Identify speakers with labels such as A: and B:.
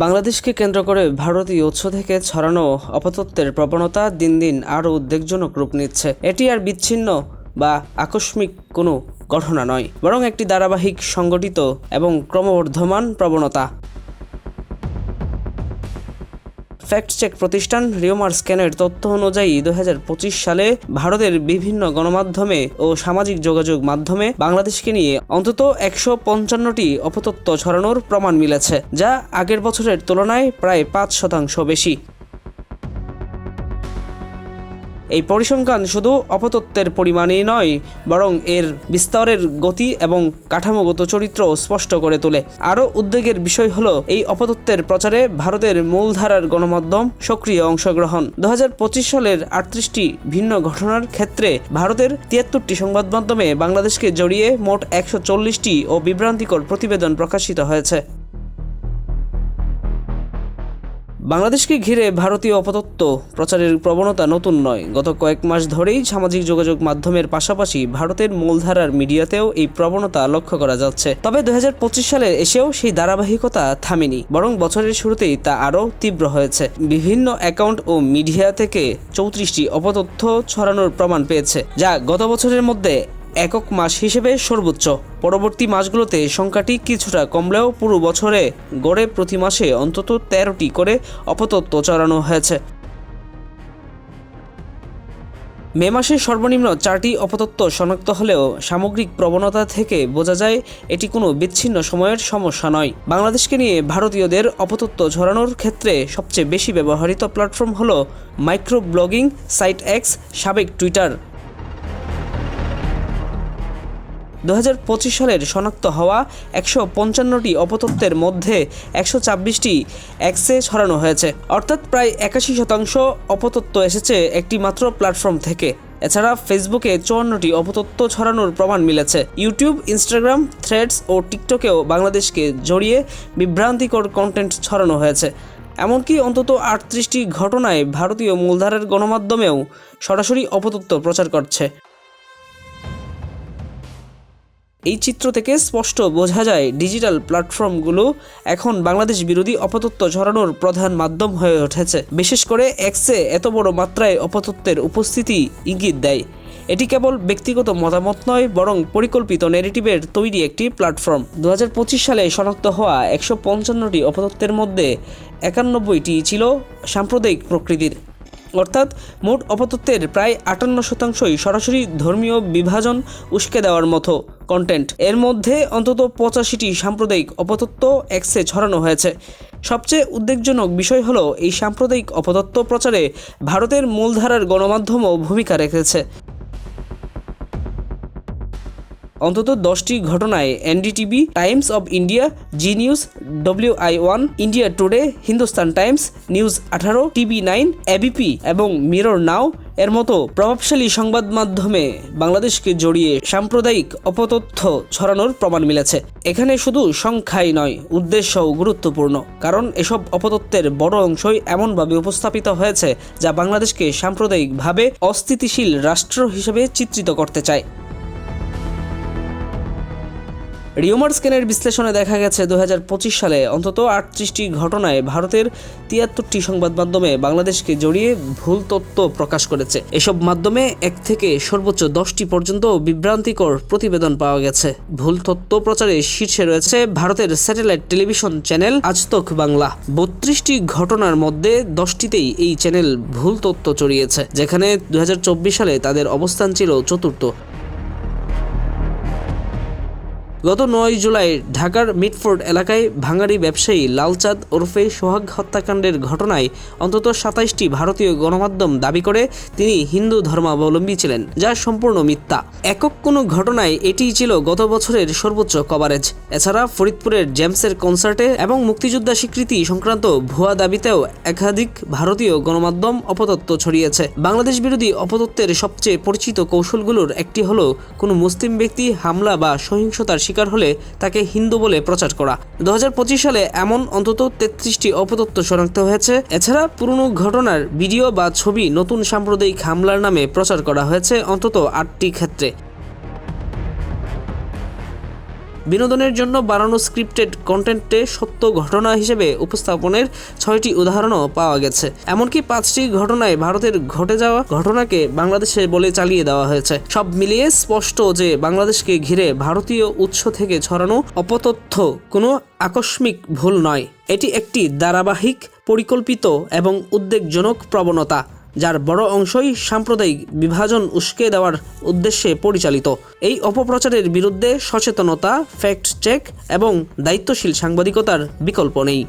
A: বাংলাদেশকে কেন্দ্র করে ভারতীয় উৎস থেকে ছড়ানো অপতত্ত্বের প্রবণতা দিন দিন আরও উদ্বেগজনক রূপ নিচ্ছে। এটি আর বিচ্ছিন্ন বা আকস্মিক কোনো ঘটনা নয়, বরং একটি ধারাবাহিক, সংগঠিত এবং ক্রমবর্ধমান প্রবণতা। ফ্যাক্ট চেক প্রতিষ্ঠান রিওমার স্ক্যানের তথ্য অনুযায়ী দু হাজার পঁচিশ সালে ভারতের বিভিন্ন গণমাধ্যমে ও সামাজিক যোগাযোগ মাধ্যমে বাংলাদেশকে নিয়ে অন্তত একশো পঞ্চান্নটি অপতত্ত্ব ছড়ানোর প্রমাণ মিলেছে, যা আগের বছরের তুলনায় প্রায় পাঁচ শতাংশ বেশি। এই পরিসংখ্যান শুধু অপতত্ত্বের পরিমাণেই নয়, বরং এর বিস্তারের গতি এবং কাঠামোগত চরিত্র স্পষ্ট করে তোলে। আরও উদ্বেগের বিষয় হল, এই অপতত্ত্বের প্রচারে ভারতের মূলধারার গণমাধ্যম সক্রিয় অংশগ্রহণ। দু হাজার পঁচিশ সালের আটত্রিশটি ভিন্ন ঘটনার ক্ষেত্রে ভারতের তিয়াত্তরটি সংবাদ মাধ্যমে বাংলাদেশকে জড়িয়ে মোট একশো ও বিভ্রান্তিকর প্রতিবেদন প্রকাশিত হয়েছে। বাংলাদেশকে ঘিরে ভারতীয় অপতত্ত্ব প্রচারের প্রবণতা নতুন নয়। গত কয়েক মাস ধরেই সামাজিক যোগাযোগ মাধ্যমের পাশাপাশি ভারতের মূলধারার মিডিয়াতেও এই প্রবণতা লক্ষ্য করা যাচ্ছে। তবে দু হাজার পঁচিশ সালে এসেও সেই ধারাবাহিকতা থামেনি, বরং বছরের শুরুতেই তা আরও তীব্র হয়েছে। বিভিন্ন অ্যাকাউন্ট ও মিডিয়া থেকে চৌত্রিশটি অপতথ্য ছড়ানোর প্রমাণ পেয়েছে, যা গত বছরের মধ্যে একক মাস হিসেবে সর্বোচ্চ। পরবর্তী মাসগুলোতে সংখ্যাটি কিছুটা কমলেও পুরো বছরে গড়ে প্রতি মাসে অন্তত তেরোটি করে অপতত্ত্ব চড়ানো হয়েছে। মে মাসে সর্বনিম্ন চারটি অপতত্ত্ব শনাক্ত হলেও সামগ্রিক প্রবণতা থেকে বোঝা যায়, এটি কোনো বিচ্ছিন্ন সময়ের সমস্যা নয়। বাংলাদেশকে নিয়ে ভারতীয়দের অপতত্ত্ব ঝরানোর ক্ষেত্রে সবচেয়ে বেশি ব্যবহৃত প্ল্যাটফর্ম হল মাইক্রো ব্লগিং সাইট এক্স, সাবেক টুইটার। দু হাজার পঁচিশ সালের শনাক্ত হওয়া একশো পঞ্চান্নটি অপতত্ত্বের মধ্যে একশো ছাব্বিশটি এক্সে ছড়ানো হয়েছে। অর্থাৎ প্রায় একাশি শতাংশ অপতত্ত্ব এসেছে একটি মাত্র প্ল্যাটফর্ম থেকে। এছাড়া ফেসবুকে চুয়ান্নটি অপতত্ত্ব ছড়ানোর প্রমাণ মিলেছে। ইউটিউব, ইনস্টাগ্রাম, থ্রেডস ও টিকটকেও বাংলাদেশকে জড়িয়ে বিভ্রান্তিকর কন্টেন্ট ছড়ানো হয়েছে। এমনকি অন্তত আটত্রিশটি ঘটনায় ভারতীয় মূলধারার গণমাধ্যমেও সরাসরি অপতত্ত্ব প্রচার করছে। এই চিত্র থেকে স্পষ্ট বোঝা যায় ডিজিটাল প্ল্যাটফর্মগুলো এখন বাংলাদেশ বিরোধী অপতত্ত্ব ঝরানোর প্রধান মাধ্যম হয়ে উঠেছে। বিশেষ করে এক্সে এত বড় মাত্রায় অপতত্ত্বের উপস্থিতি ইঙ্গিত দেয়। এটি কেবল ব্যক্তিগত মতামত নয়, বরং পরিকল্পিত নেগেটিভের তৈরি একটি প্ল্যাটফর্ম। দু হাজার পঁচিশ সালে শনাক্ত হওয়া একশো পঞ্চান্নটি অপতত্ত্বের মধ্যে একানব্বইটি ছিল সাম্প্রদায়িক প্রকৃতির। অর্থাৎ মোট অপতত্ত্বের প্রায় আটান্ন শতাংশই সরাসরি ধর্মীয় বিভাজন উস্কে দেওয়ার মতো কন্টেন্ট এর মধ্যে অন্তত পঁচাশিটি সাম্প্রদায়িক অপতত্ত্ব এক্সে ছড়ানো হয়েছে। সবচেয়ে উদ্বেগজনক বিষয় হলো এই সাম্প্রদায়িক অপতত্ত্ব প্রচারে ভারতের মূলধারার গণমাধ্যমও ভূমিকা রেখেছে। অন্তত দশটি ঘটনায় NDTV, Times of India Zee News W I one, India Today, Hindustan Times, News আঠারো, টিভি নাইন এবিপি এবং মিরর নাও এর মতো প্রভাবশালী সংবাদ মাধ্যমে বাংলাদেশকে জড়িয়ে সাম্প্রদায়িক অপতথ্য ছড়ানোর প্রমাণ মিলেছে। এখানে শুধু সংখ্যাই নয়, উদ্দেশ্যও গুরুত্বপূর্ণ। কারণ এসব অপতত্ত্বের বড় অংশই এমনভাবে উপস্থাপিত হয়েছে যা বাংলাদেশকে সাম্প্রদায়িকভাবে অস্থিতিশীল রাষ্ট্র হিসেবে চিত্রিত করতে চায়। রিওমার স্ক্যানের বিশ্লেষণে দেখা গেছে দু হাজার পঁচিশ সালে অন্তত আটত্রিশটি ঘটনায় ভারতের তিয়াত্তরটি সংবাদ মাধ্যমে বাংলাদেশকে জড়িয়ে ভুল তথ্য প্রকাশ করেছে। এসব মাধ্যমে এক থেকে সর্বোচ্চ দশটি পর্যন্ত বিভ্রান্তিকর প্রতিবেদন পাওয়া গেছে। ভুল তথ্য প্রচারে শীর্ষে রয়েছে ভারতের satellite television channel Aaj Tak Bangla. বত্রিশটি ঘটনার মধ্যে দশটিতেই এই চ্যানেল ভুল তথ্য চড়িয়েছে, যেখানে দু হাজার চব্বিশ সালে তাদের অবস্থান ছিল চতুর্থ। গত নয় জুলাই ঢাকার মিটফোর্ড এলাকায় ভাঙাড়ি ব্যবসায়ী লালচাঁদ ওরফে সোহাগ হত্যাকাণ্ডের ঘটনায় অন্তত সাতাইশটি ভারতীয় গণমাধ্যম দাবি করে তিনি হিন্দু ধর্মাবলম্বী ছিলেন, যা সম্পূর্ণ মিথ্যা। একক কোনো ঘটনায় এটিই ছিল গত বছরের সর্বোচ্চ কভারেজ এছাড়া ফরিদপুরের জেমসের কনসার্টে এবং মুক্তিযোদ্ধা স্বীকৃতি সংক্রান্ত ভুয়া দাবিতেও একাধিক ভারতীয় গণমাধ্যম অপতত্ত্ব ছড়িয়েছে। বাংলাদেশ বিরোধী অপতত্ত্বের সবচেয়ে পরিচিত কৌশলগুলোর একটি হলো কোনো মুসলিম ব্যক্তি হামলা বা সহিংসতার শিকার হলে তাকে হিন্দু বলে প্রচার করা। দু হাজার পঁচিশ সালে এমন অন্তত তেত্রিশটি অপতত্ত্ব শনাক্ত হয়েছে। এছাড়া পুরনো ঘটনার ভিডিও বা ছবি নতুন সাম্প্রদায়িক হামলার নামে প্রচার করা হয়েছে অন্তত আটটি ক্ষেত্রে। বিনোদনের জন্য বানানো স্ক্রিপ্টেড কন্টেন্টে সত্য ঘটনা হিসেবে উপস্থাপনের ছয়টি উদাহরণও পাওয়া গেছে। এমনকি পাঁচটি ঘটনায় ভারতের ঘটে যাওয়া ঘটনাকে বাংলাদেশে বলে চালিয়ে দেওয়া হয়েছে। সব মিলিয়ে স্পষ্ট যে বাংলাদেশকে ঘিরে ভারতীয় উৎস থেকে ছড়ানো অপতথ্য কোনো আকস্মিক ভুল নয়। এটি একটি ধারাবাহিক, পরিকল্পিত এবং উদ্বেগজনক প্রবণতা। যার বড় অংশই সাম্প্রদায়িক বিভাজন উস্কে দেওয়ার উদ্দেশ্যে পরিচালিত। এই অপপ্রচারের বিরুদ্ধে সচেতনতা ফ্যাক্ট চেক এবং দায়িত্বশীল সাংবাদিকতার বিকল্প নেই।